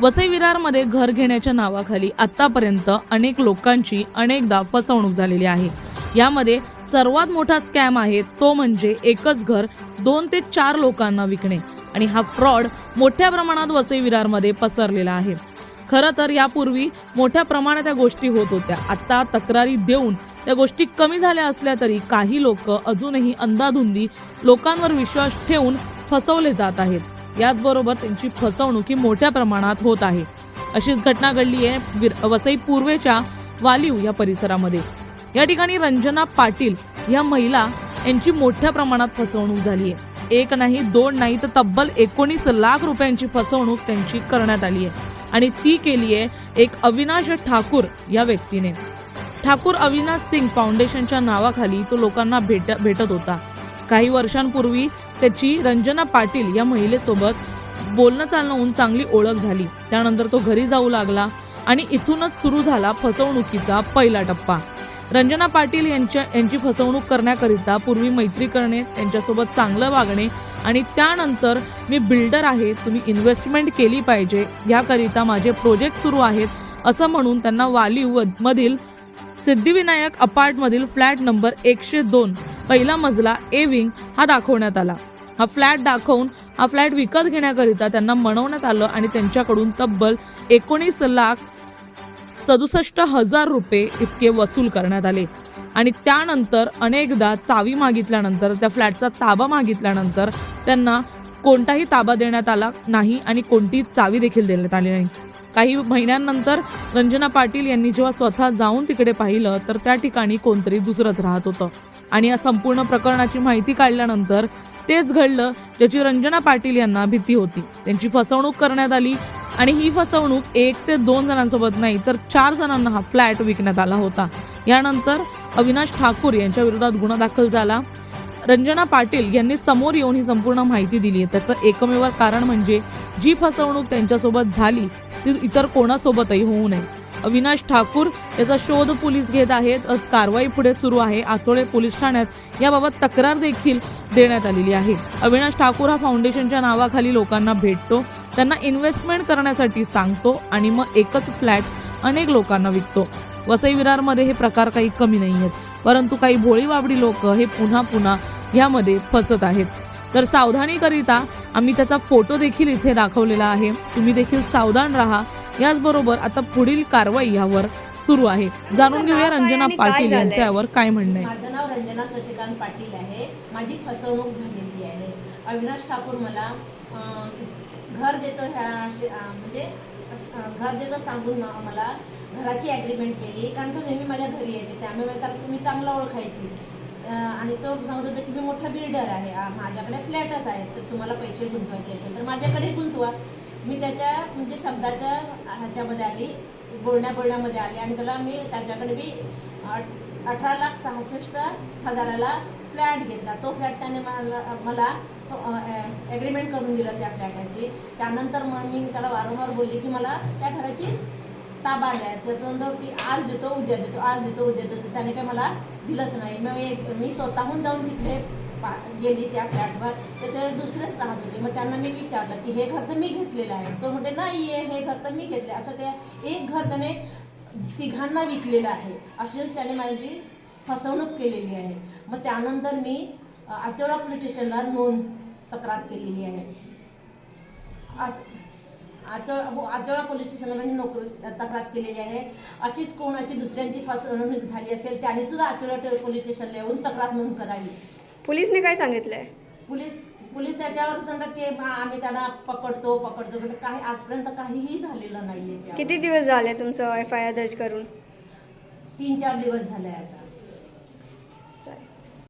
वसई विरारमध्ये घर घेण्याच्या नावाखाली आतापर्यंत अनेक लोकांची अनेकदा फसवणूक झालेली आहे. यामध्ये सर्वात मोठा स्कॅम आहे तो म्हणजे एकच घर दोन ते चार लोकांना विकणे आणि हा फ्रॉड मोठ्या प्रमाणात वसई विरारमध्ये पसरलेला आहे. खरं तर यापूर्वी मोठ्या प्रमाणात त्या गोष्टी होत होत्या. आत्ता तक्रारी देऊन त्या गोष्टी कमी झाल्या असल्या तरी काही लोक अजूनही अंधाधुंदी लोकांवर विश्वास ठेवून फसवले जात आहेत. याचबरोबर त्यांची फसवणूक ही मोठ्या प्रमाणात होत आहे. अशीच घटना घडली आहे वसई पूर्वेच्या वालिव या परिसरामध्ये. या ठिकाणी रंजना पाटील या महिला यांची मोठ्या प्रमाणात फसवणूक झाली आहे. एक नाही दोन नाही तर तब्बल एकोणीस लाख रुपयांची फसवणूक त्यांची करण्यात आली आहे. आणि ती केली आहे एक अविनाश ठाकूर या व्यक्तीने. ठाकूर अविनाश सिंग फाउंडेशनच्या नावाखाली तो लोकांना भेट भेटत होता. काही वर्षांपूर्वी त्याची रंजना पाटील या महिलेसोबत बोलणं चालणं होऊन चांगली ओळख झाली. त्यानंतर तो घरी जाऊ लागला आणि इथूनच सुरू झाला फसवणुकीचा पहिला टप्पा. रंजना पाटील यांच्या यांची फसवणूक करण्याकरिता पूर्वी मैत्री करणे त्यांच्यासोबत चांगलं वागणे आणि त्यानंतर मी बिल्डर आहे तुम्ही इन्व्हेस्टमेंट केली पाहिजे याकरिता माझे प्रोजेक्ट सुरू आहेत असं म्हणून त्यांना वालीव मधील सिद्धिविनायक अपार्टमधील फ्लॅट नंबर एकशे दोन पहिला मजला ए विंग हा दाखवण्यात आला. हा फ्लॅट दाखवून हा फ्लॅट विकत घेण्याकरिता त्यांना मनवण्यात आलं आणि त्यांच्याकडून तब्बल एकोणीस लाख सदुसष्ट हजार रुपये इतके वसूल करण्यात आले. आणि त्यानंतर अनेकदा चावी मागितल्यानंतर त्या फ्लॅटचा ताबा मागितल्यानंतर त्यांना कोणताही ताबा देण्यात आला नाही आणि कोणती चावी देखील देण्यात आली नाही. काही महिन्यांनंतर रंजना पाटील यांनी जेव्हा स्वतः जाऊन तिकडे पाहिलं तर त्या ठिकाणी कोणतरी दुसरंच राहत होतं. आणि या संपूर्ण प्रकरणाची माहिती काढल्यानंतर तेच घडलं ज्याची रंजना पाटील यांना भीती होती. त्यांची फसवणूक करण्यात आली आणि ही फसवणूक एक ते दोन जणांसोबत नाही तर चार जणांना हा फ्लॅट विकण्यात आला होता. यानंतर अविनाश ठाकूर यांच्या विरोधात गुन्हा दाखल झाला. रंजना पाटील यांनी समोर येऊन ही संपूर्ण माहिती दिली आहे त्याचं एकमेव कारण म्हणजे जी फसवणूक त्यांच्यासोबत झाली ती इतर कोणासोबतही होऊ नये. अविनाश ठाकूर याचा शोध पोलीस घेत आहेत. कारवाई पुढे सुरू आहे. आचोळे पोलीस ठाण्यात याबाबत तक्रार देखील देण्यात आलेली आहे. अविनाश ठाकूर हा फाउंडेशनच्या नावाखाली लोकांना भेटतो. त्यांना इन्व्हेस्टमेंट करण्यासाठी सांगतो आणि मग एकच फ्लॅट अनेक लोकांना विकतो. वसई विरारमध्ये हे प्रकार काही कमी नाही आहेत परंतु काही भोळी बाबडी लोक हे पुन्हा पुन्हा यामध्ये फसत आहेत. तर सावधानीकरिता आम्ही त्याचा फोटो देखील इथे दाखवलेला आहे. तुम्ही देखील सावधान राहा. याचबरोबर आता पुढील कारवाई यावर सुरू आहे. जाणून घेऊया रंजना पाटील यांच्यावर काय म्हणणं आहे. माझं नाव रंजना शशिकांत पाटील आहे. माझी फसवणूक झालेली आहे. अविनाश ठाकूर मला घर देतो ह्या म्हणजे घर देतो सांगून म- मला घराची ॲग्रीमेंट केली. कारण तो नेहमी माझ्या घरी यायचे. त्यामुळे मी चांगला ओळखायची. आणि तो सांगत होता की मी मोठा बिल्डर आहे माझ्याकडे फ्लॅटच आहे तर तुम्हाला पैसे गुंतवायचे असेल तर माझ्याकडे गुंतवा. मी त्याच्या म्हणजे शब्दाच्या ह्याच्यामध्ये आली बोलण्या बोलण्यामध्ये आली आणि त्याला मी त्याच्याकडे मी अठरा लाख सहासष्ट हजाराला फ्लॅट घेतला. तो फ्लॅट त्याने मला मला ॲग्रीमेंट करून दिलं त्या फ्लॅटाची. त्यानंतर मग मी त्याला वारंवार बोलली की मला त्या घराची ताबा आलाय तर तो म्हणतो की आज देतो उद्या देतो आज देतो उद्या देतो. त्याने काय मला दिलंच नाही. मग मी मी स्वतःहून जाऊन तिकडे पा गेली त्या फ्लॅटवर. तर ते दुसरेच राहत होते. मग त्यांना मी विचारलं की हे घर तर मी घेतलेलं आहे. तो म्हणते नाही आहे हे घर तर मी घेतले असं ते एक घर त्याने तिघांना विकलेलं आहे. अशी त्याने माझी फसवणूक केलेली आहे. मग त्यानंतर मी आचोडा पोलीस स्टेशनला नोंद तक्रार केलेली आहे. असं आचोळा हो, आचोळा पोलीस स्टेशनला मी नोकरी तक्रार केलेली आहे. अशीच कोणाची दुसऱ्यांची फसवणूक झाली असेल त्याने सुद्धा आचोळा टे- पोलीस स्टेशनला येऊन तक्रार नोंद करावी. पोलिसने काय सांगितलंय? पोलीस पोलीस त्याच्यावर सांगतात की "हा, आम्ही त्याला पकडतो पकडतो. पण काही आजपर्यंत काहीही झालेलं नाहीये. किती दिवस झाले तुमचं एफ आय आर दर्ज करून? तीन चार दिवस झाले आता.